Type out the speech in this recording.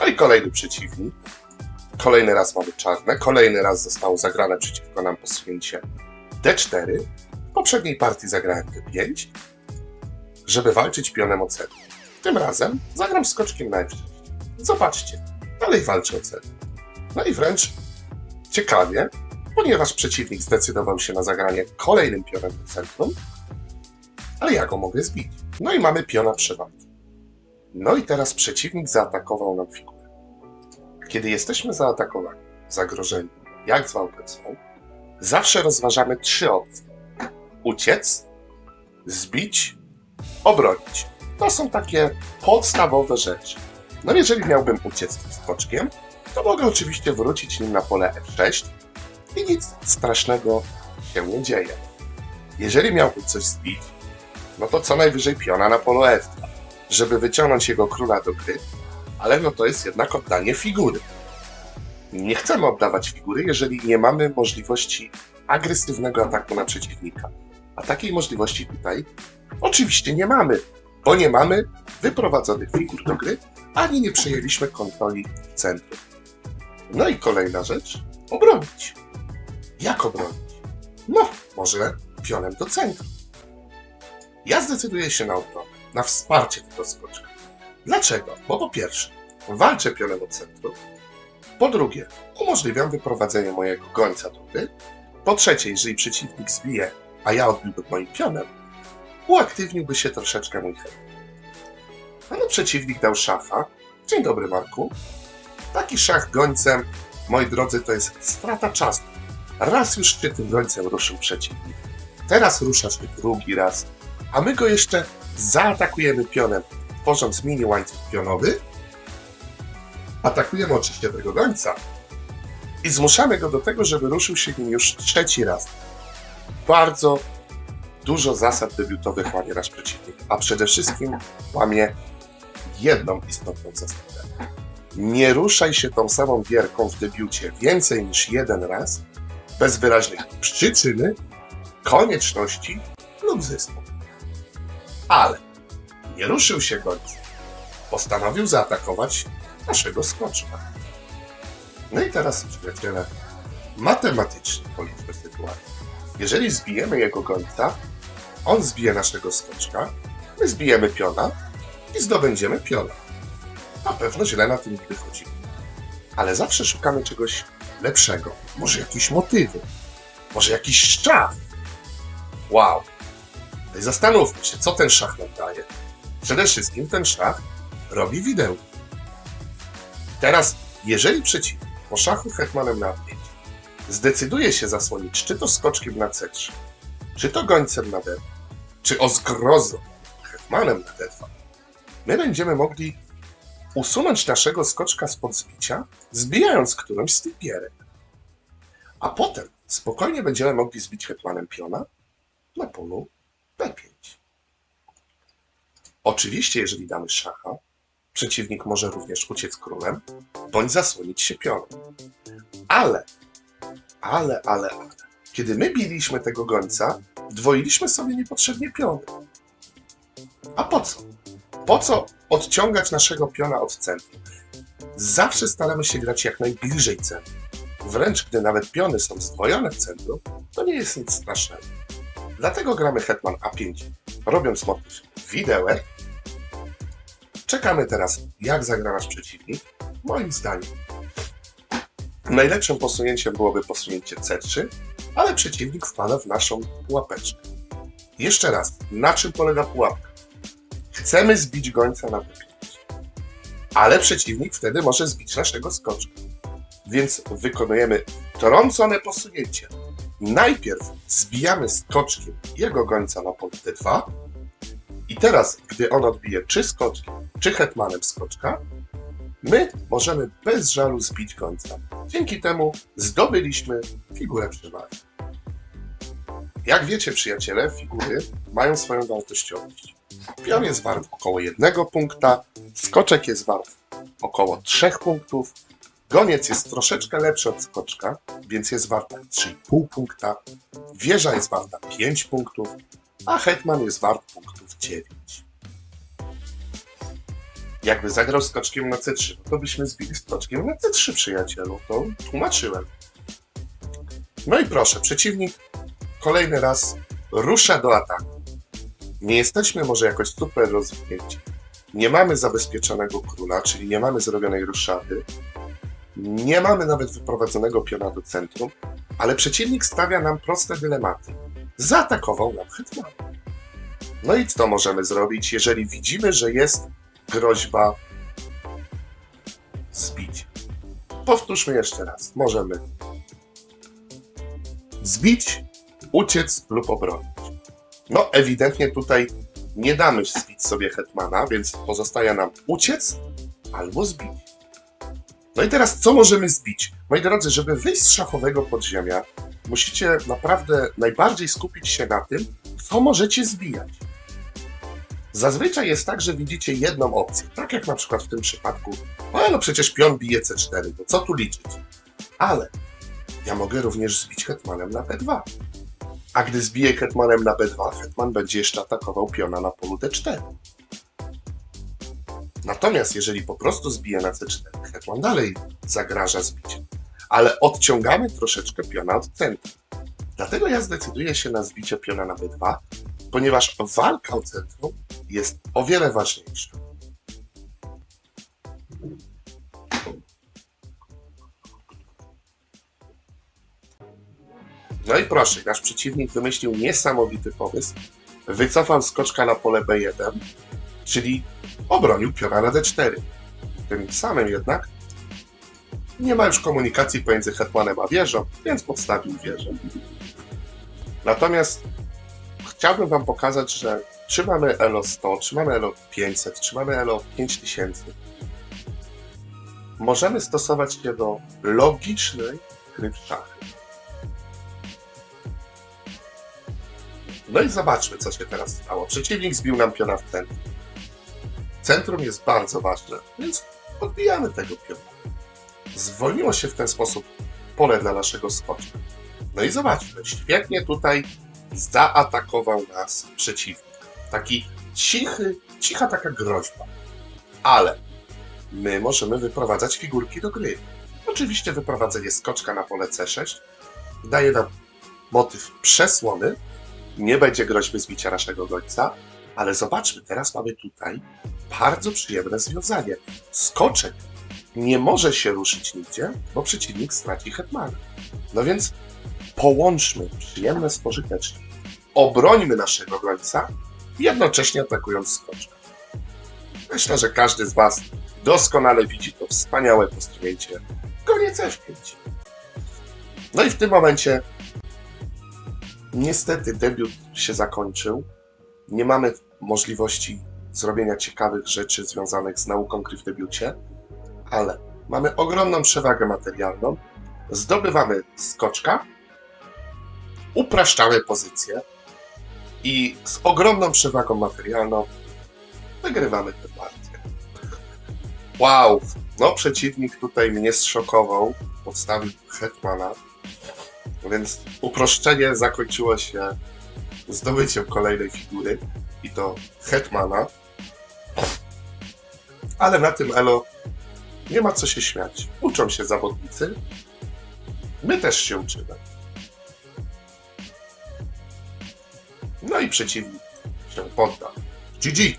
No i kolejny przeciwnik. Kolejny raz mamy czarne. Kolejny raz zostało zagrane przeciwko nam posunięcie D4. W poprzedniej partii zagrałem D5, żeby walczyć pionem o centrum. Tym razem zagram skoczkiem na F6. Zobaczcie, dalej walczę o centrum. No i wręcz ciekawie, ponieważ przeciwnik zdecydował się na zagranie kolejnym pionem do centrum, ale ja go mogę zbić. No i mamy piona przewagi. No i teraz przeciwnik zaatakował nam figurę. Kiedy jesteśmy zaatakowani, zagrożeni, jak zwał ten zawsze rozważamy trzy opcje. Uciec, zbić, obronić. To są takie podstawowe rzeczy. No jeżeli miałbym uciec tym skoczkiem, to mogę oczywiście wrócić nim na pole F6 i nic strasznego się nie dzieje. Jeżeli miałbym coś zbić, no to co najwyżej piona na polu F2, żeby wyciągnąć jego króla do gry, ale no to jest jednak oddanie figury. Nie chcemy oddawać figury, jeżeli nie mamy możliwości agresywnego ataku na przeciwnika. A takiej możliwości tutaj oczywiście nie mamy, bo nie mamy wyprowadzonych figur do gry, ani nie przejęliśmy kontroli centrum. No i kolejna rzecz, obronić. Jak obronić? No, może pionem do centrum. Ja zdecyduję się na obronę, na wsparcie tego skoczka. Dlaczego? Bo po pierwsze, walczę pionem od centrum. Po drugie, umożliwiam wyprowadzenie mojego gońca do gry. Po trzecie, jeżeli przeciwnik zbije, a ja odbiłbym moim pionem, uaktywniłby się troszeczkę mój chęt. Ale przeciwnik dał szacha. Dzień dobry, Marku. Taki szach gońcem, moi drodzy, to jest strata czasu. Raz już ty tym gońcem ruszył przeciwnik. Teraz ruszasz ty drugi raz, a my go jeszcze zaatakujemy pionem, tworząc mini łańcuch pionowy. Atakujemy oczywiście tego gońca i zmuszamy go do tego, żeby ruszył się nim już trzeci raz. Bardzo dużo zasad debiutowych łamie nasz przeciwnik, a przede wszystkim łamie jedną istotną zasadę. Nie ruszaj się tą samą gierką w debiucie więcej niż jeden raz, bez wyraźnej przyczyny, konieczności lub zysku. Ale nie ruszył się gońcem. Postanowił zaatakować naszego skoczka. No i teraz, przyjaciele, matematycznie policzmy sytuację. Jeżeli zbijemy jego gońca, on zbije naszego skoczka, my zbijemy piona i zdobędziemy piona. Na pewno źle na tym nie wychodzi. Ale zawsze szukamy czegoś lepszego. Może jakieś motywy. Może jakiś szczaf. Wow. No i zastanówmy się, co ten szach nam daje. Przede wszystkim ten szach robi widełki. Teraz, jeżeli przeciwnik po szachu hetmanem na A5 zdecyduje się zasłonić czy to skoczkiem na C3, czy to gońcem na D, czy o zgrozo hetmanem na D2, my będziemy mogli usunąć naszego skoczka spod zbicia, zbijając którąś z tych gierek. A potem spokojnie będziemy mogli zbić hetmanem piona na polu B5. Oczywiście, jeżeli damy szacha, przeciwnik może również uciec królem, bądź zasłonić się pionem. Ale, ale, ale, ale, kiedy my biliśmy tego gońca, dwoiliśmy sobie niepotrzebnie piony. A po co? Po co odciągać naszego piona od centrum? Zawsze staramy się grać jak najbliżej centrum. Wręcz gdy nawet piony są zdwojone w centrum, to nie jest nic strasznego. Dlatego gramy hetman A5, robiąc motyw widełek. Czekamy teraz, jak zagra nasz przeciwnik. Moim zdaniem najlepszym posunięciem byłoby posunięcie C3, ale przeciwnik wpada w naszą pułapeczkę. Jeszcze raz, na czym polega pułapka? Chcemy zbić gońca na B5, ale przeciwnik wtedy może zbić naszego skoczka. Więc wykonujemy trącone posunięcie. Najpierw zbijamy skoczkiem jego gońca na pole D2 i teraz, gdy on odbije czy skoczkiem, czy hetmanem skoczka, my możemy bez żalu zbić gońca. Dzięki temu zdobyliśmy figurę przewagi. Jak wiecie, przyjaciele, figury mają swoją wartościowość. Pion jest wart około jednego punkta, skoczek jest wart około trzech punktów, goniec jest troszeczkę lepszy od skoczka, więc jest warta 3,5 punkta, wieża jest warta 5 punktów, a hetman jest wart punktów 9. Jakby zagrał skoczkiem na C3, to byśmy zbili skoczkiem na C3, przyjacielu. To tłumaczyłem. No i proszę, przeciwnik kolejny raz rusza do ataku. Nie jesteśmy może jakoś super rozwinięci. Nie mamy zabezpieczonego króla, czyli nie mamy zrobionej ruszady. Nie mamy nawet wyprowadzonego piona do centrum, ale przeciwnik stawia nam proste dylematy. Zaatakował nam hetmana. No i co możemy zrobić, jeżeli widzimy, że jest groźba zbić? Powtórzmy jeszcze raz. Możemy zbić, uciec lub obronić. No, ewidentnie tutaj nie damy zbić sobie hetmana, więc pozostaje nam uciec albo zbić. No i teraz co możemy zbić? Moi drodzy, żeby wyjść z szachowego podziemia, musicie naprawdę najbardziej skupić się na tym, co możecie zbijać. Zazwyczaj jest tak, że widzicie jedną opcję, tak jak na przykład w tym przypadku. O, no przecież pion bije C4, to co tu liczyć? Ale ja mogę również zbić hetmanem na B2. A gdy zbiję hetmanem na B2, hetman będzie jeszcze atakował piona na polu D4. Natomiast jeżeli po prostu zbiję na C4, hetman dalej zagraża zbiciem. Ale odciągamy troszeczkę piona od centrum. Dlatego ja zdecyduję się na zbicie piona na B2, ponieważ walka o centrum jest o wiele ważniejsza. No i proszę, nasz przeciwnik wymyślił niesamowity pomysł. Wycofał skoczka na pole B1, czyli obronił piona na D4. Tym samym jednak nie ma już komunikacji pomiędzy hetmanem a wieżą, więc podstawił wieżę. Natomiast chciałbym Wam pokazać, że czy mamy ELO 100, czy mamy ELO 500, czy mamy ELO 5000, możemy stosować się do logicznej gry w szachy. No i zobaczmy, co się teraz stało. Przeciwnik zbił nam piona w centrum. Centrum jest bardzo ważne, więc odbijamy tego piona. Zwolniło się w ten sposób pole dla naszego skoczka. No i zobaczmy, świetnie tutaj zaatakował nas przeciwnik. Taki cichy, cicha taka groźba. Ale my możemy wyprowadzać figurki do gry. Oczywiście wyprowadzenie skoczka na pole C6 daje nam motyw przesłony, nie będzie groźby zbicia naszego gońca, ale zobaczmy, teraz mamy tutaj bardzo przyjemne związanie. Skoczek nie może się ruszyć nigdzie, bo przeciwnik straci hetmana. No więc połączmy przyjemne z pożytecznym. Obrońmy naszego gońca, jednocześnie atakując skoczka. Myślę, że każdy z Was doskonale widzi to wspaniałe posunięcie koniec F5. No i w tym momencie niestety debiut się zakończył. Nie mamy możliwości zrobienia ciekawych rzeczy związanych z nauką gry w debiucie, ale mamy ogromną przewagę materialną. Zdobywamy skoczka, upraszczamy pozycję i z ogromną przewagą materialną wygrywamy tę partię. Wow! No, przeciwnik tutaj mnie zszokował, podstawił hetmana, więc uproszczenie zakończyło się zdobyciem kolejnej figury i to hetmana. Ale na tym elo nie ma co się śmiać. Uczą się zawodnicy. My też się uczymy. No i przeciwnik się podda. GG!